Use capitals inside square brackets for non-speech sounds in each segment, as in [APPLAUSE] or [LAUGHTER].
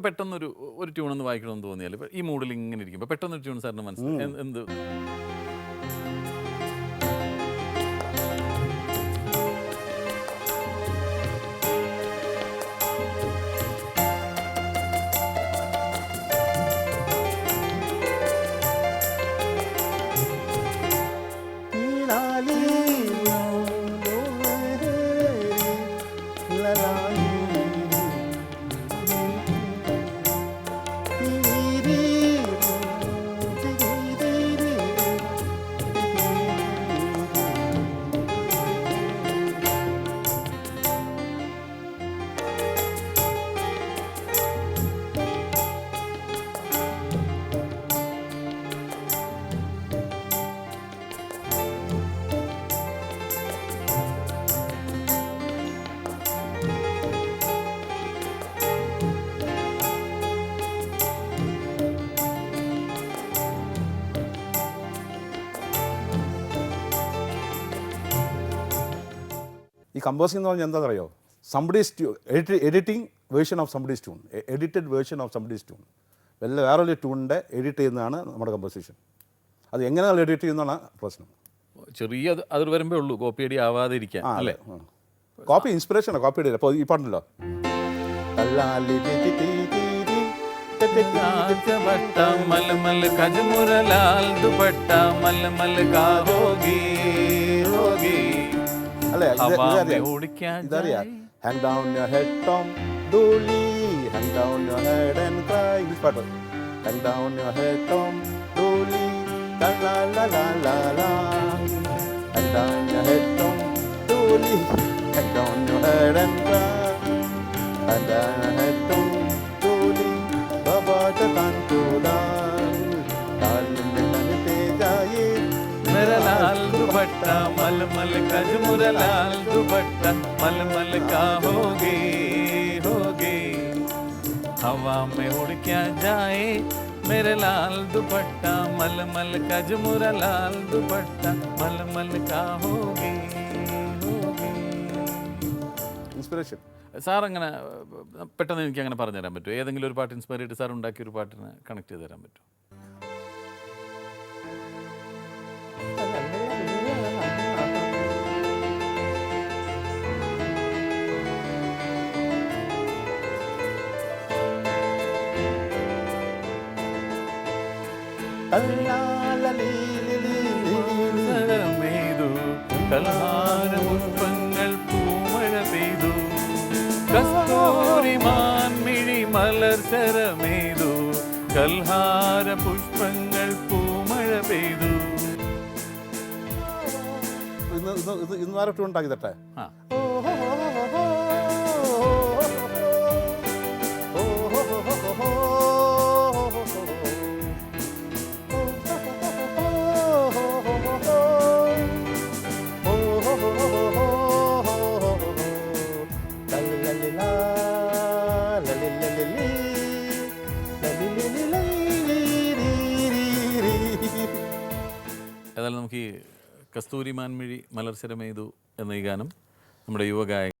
പെട്ടെന്നൊരു ഒരു ട്യൂൺ ഒന്ന് വായിക്കണമെന്ന് തോന്നിയാൽ ഈ മൂഡിൽ ഇങ്ങനെ ഇരിക്കുമ്പോൾ പെട്ടെന്നൊരു ട്യൂൺ സാറിന് മനസ്സിലായി. എന്ത്- ഈ കമ്പോസിംഗ് എന്ന് പറഞ്ഞാൽ എന്താ അറിയോ somebody's tune editing version of somebody's tune edited version of somebody's tune വല്ല വേറൊരു ട്യൂണിന്റെ എഡിറ്റ് ചെയ്യുന്നതാണ് നമ്മുടെ കമ്പോസിഷൻ അത് എങ്ങനെയാണ് എഡിറ്റ് ചെയ്യുന്നതാണ് പ്രശ്നം. ചെറിയ അത് വരുമ്പേ ഉള്ളൂ കോപ്പി അടി ആവാതെ ഇരിക്കാൻ അല്ലേ? കോപ്പി ഇൻസ്പിറേഷൻ ആണ് കോപ്പി അടി അപ്പോൾ ഈ പാട്ടുണ്ടല്ലോ. മലമൽ കജമുരലാൽ ദുപട്ട മലമൽ കാ ഹോഗി ഹോഗി അല്ലേ ഇതറിയാം hang down your head Tom duly hang down your head and cry English പാട്ട് hang down your head Tom duly ലാ ലാ ലാ ലാ ലാ ലാ hang down your head Tom duly hang down your head and cry hang down your head Tom duly Baba തൻ കൂടാ ലാൽ ലാൽ തേ ജായേ मेरा लाल दुपट्टा मलमल कजमुर लाल दुपट्टा मलमल का होगे होगे हवा में उड़ क्या जाए मेरे लाल दुपट्टा मलमल कजमुर लाल दुपट्टा मलमल का होगे होगे ഇൻസ്പിറേഷൻ സാർ അങ്ങനെ ഏഹ്, പെട്ടെന്ന് എനിക്ക് അങ്ങനെ പറഞ്ഞു തരാൻ പറ്റുമോ ഏതെങ്കിലും ഒരു പാട്ട് ഇൻസ്പയർ ചെയ്തിട്ട് സാർ ഉണ്ടാക്കിയ ഒരു പാട്ടിന് കണക്ട് ചെയ്ത് തരാൻ പറ്റുമോ മത്സരമേതു കൽഹാര പുഷ്പങ്ങൾ പൂമഴ കൽഹാര പുഷ്പങ്ങൾ പൂമഴ പെയ്തു ഇന്ന് ഇന്ന് ഇന്ന് വേറെ ഉണ്ടാക്കി തട്ടെ ആ കസ്തൂരി മാൻമിഴി മലർച്ചരമെയ്തു എന്ന ഈ ഗാനം നമ്മുടെ യുവഗായകൻ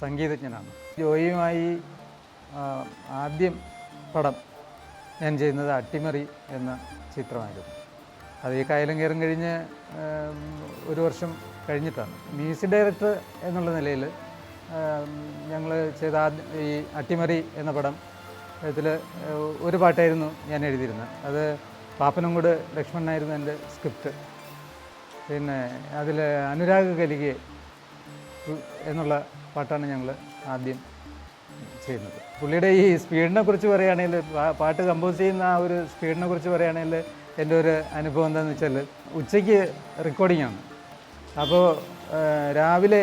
സംഗീതജ്ഞനാണ്. ജോയിയുമായി ആദ്യം പടം ഞാൻ ചെയ്യുന്നത് അട്ടിമറി എന്ന ചിത്രമായിരുന്നു. അത് ഈ കായലും കയറും കഴിഞ്ഞ് ഒരു വർഷം കഴിഞ്ഞിട്ടാണ്. മ്യൂസിക് ഡയറക്ടർ എന്നുള്ള നിലയിൽ ഞങ്ങൾ ചെയ്ത ഈ അട്ടിമറി എന്ന പടം ഇതിൽ ഒരു പാട്ടായിരുന്നു ഞാൻ എഴുതിയിരുന്നത്. അത് പാപ്പനംകൂട് ലക്ഷ്മണനായിരുന്നു എന്റെ സ്ക്രിപ്റ്റ്. പിന്നെ അതിൽ അനുരാഗ് കലികെ എന്നുള്ള പാട്ടാണ് ഞങ്ങൾ ആദ്യം ചെയ്യുന്നത്. പുള്ളിയുടെ ഈ സ്പീഡിനെ കുറിച്ച് പറയുകയാണെങ്കിൽ പാട്ട് കമ്പോസ് ചെയ്യുന്ന ആ ഒരു സ്പീഡിനെ കുറിച്ച് പറയുകയാണെങ്കിൽ എന്റെ ഒരു അനുഭവം എന്താണെന്ന് വെച്ചാൽ ഉച്ചയ്ക്ക് റെക്കോർഡിംഗ് ആണ്. അപ്പോൾ രാവിലെ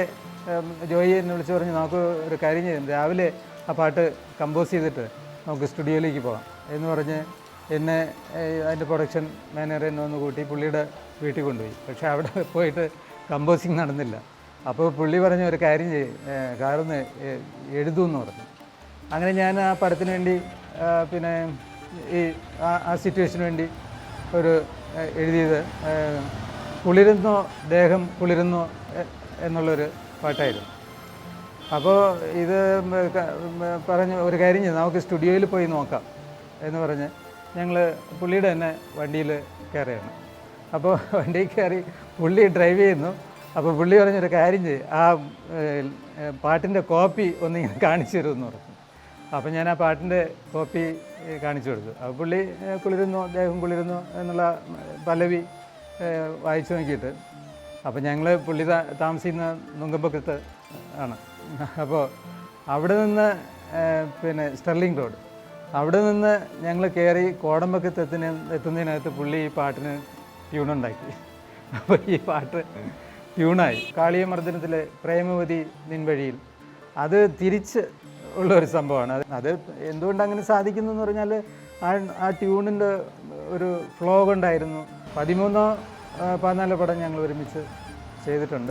ജോയി എന്നെ വിളിച്ച് പറഞ്ഞ് നമുക്ക് ഒരു കാര്യം ചെയ്യാം. രാവിലെ ആ പാട്ട് കമ്പോസ് ചെയ്തിട്ട് നമുക്ക് സ്റ്റുഡിയോയിലേക്ക് പോകാം. എന്ന് പറഞ്ഞ് എന്നെ അതിന്റെ പ്രൊഡക്ഷൻ മാനേജർ എന്നെ ഒന്ന് കൂട്ടി പുള്ളിയുടെ വീട്ടിൽ കൊണ്ടുപോയി. പക്ഷേ അവിടെ പോയിട്ട് കമ്പോസിങ് നടന്നില്ല. അപ്പോൾ പുള്ളി പറഞ്ഞ ഒരു കാര്യം ചെയ്യും കാറൊന്ന് എഴുതുമെന്ന് പറഞ്ഞു. അങ്ങനെ ഞാൻ ആ പടത്തിന് വേണ്ടി പിന്നെ ഈ ആ- സിറ്റുവേഷന് വേണ്ടി ഒരു എഴുതിയത് കുളിരുന്നോ ദേഹം കുളിരുന്നോ എന്നുള്ളൊരു പാട്ടായിരുന്നു. അപ്പോൾ ഇത് പറഞ്ഞു ഒരു കാര്യം ചെയ്യും നമുക്ക് സ്റ്റുഡിയോയിൽ പോയി നോക്കാം എന്ന് പറഞ്ഞ് ഞങ്ങൾ പുള്ളിയുടെ തന്നെ വണ്ടിയിൽ കയറിയാണ് അപ്പോൾ വണ്ടിയിൽ കയറി പുള്ളി ഡ്രൈവ് ചെയ്യുന്നു. അപ്പോൾ പുള്ളി പറഞ്ഞൊരു കാര്യം ചെയ്യും. ആ പാട്ടിന്റെ കോപ്പി ഒന്ന് ഇങ്ങനെ [LAUGHS] കാണിച്ചു തരുമെന്ന് പറഞ്ഞു. അപ്പോൾ ഞാൻ ആ പാട്ടിന്റെ കോപ്പി കാണിച്ചു കൊടുത്തു. അപ്പോൾ പുള്ളി കുളിരുന്നു ദേഹം കുളിരുന്നു എന്നുള്ള പലവി വായിച്ചു നോക്കിയിട്ട്. അപ്പോൾ ഞങ്ങൾ പുള്ളി താമസിക്കുന്ന നുങ്കമ്പക്കത്ത് ആണ്. അപ്പോൾ അവിടെ നിന്ന് പിന്നെ സ്റ്റെർലിംഗ് റോഡ് അവിടെ നിന്ന് ഞങ്ങൾ കയറി കോടമ്പക്കത്ത് എത്തുന്ന എത്തുന്നതിനകത്ത് പുള്ളി ഈ പാട്ടിന് ട്യൂണുണ്ടാക്കി. അപ്പോൾ ഈ പാട്ട് ട്യൂണായി. കാളിയമർദ്ദനത്തിലെ പ്രേമവതി നിൻവഴിയിൽ. അത് തിരിച്ച് ഉള്ള ഒരു സംഭവമാണ്. അത് എന്തുകൊണ്ട് അങ്ങനെ സാധിക്കുന്നു എന്ന് പറഞ്ഞാൽ ആ ആ ട്യൂണിന്റെ ഒരു ഫ്ലോ കൊണ്ടായിരുന്നു. പതിമൂന്നോ പതിനാലോ പടം ഞങ്ങൾ ഒരുമിച്ച് ചെയ്തിട്ടുണ്ട്.